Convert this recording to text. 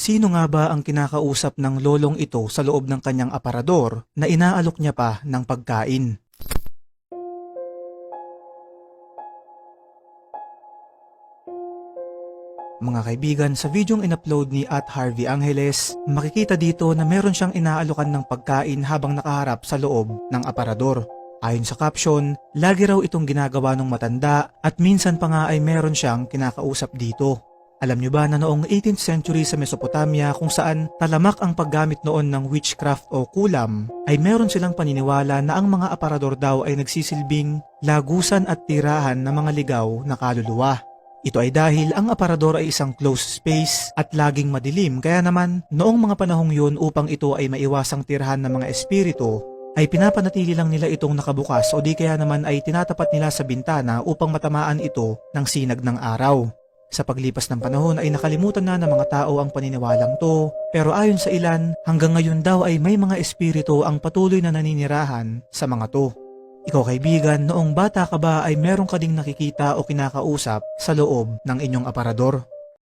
Sino nga ba ang kinakausap ng lolong ito sa loob ng kanyang aparador na inaalok niya pa ng pagkain? Mga kaibigan, sa videong in-upload ni at Harvey Angeles, makikita dito na meron siyang inaalokan ng pagkain habang nakaharap sa loob ng aparador. Ayon sa caption, lagi raw itong ginagawa ng matanda at minsan pa nga ay meron siyang kinakausap dito. Alam nyo ba na noong 18th century sa Mesopotamia kung saan talamak ang paggamit noon ng witchcraft o kulam, ay meron silang paniniwala na ang mga aparador daw ay nagsisilbing lagusan at tirahan ng mga ligaw na kaluluwa. Ito ay dahil ang aparador ay isang closed space at laging madilim kaya naman noong mga panahong yun upang ito ay maiwasang tirahan ng mga espiritu ay pinapanatili lang nila itong nakabukas o di kaya naman ay tinatapat nila sa bintana upang matamaan ito ng sinag ng araw. Sa paglipas ng panahon ay nakalimutan na ng mga tao ang paniniwalang to pero ayon sa ilan hanggang ngayon daw ay may mga espiritu ang patuloy na naninirahan sa mga to. Ikaw kaibigan, noong bata ka ba ay meron ka ding nakikita o kinakausap sa loob ng inyong aparador?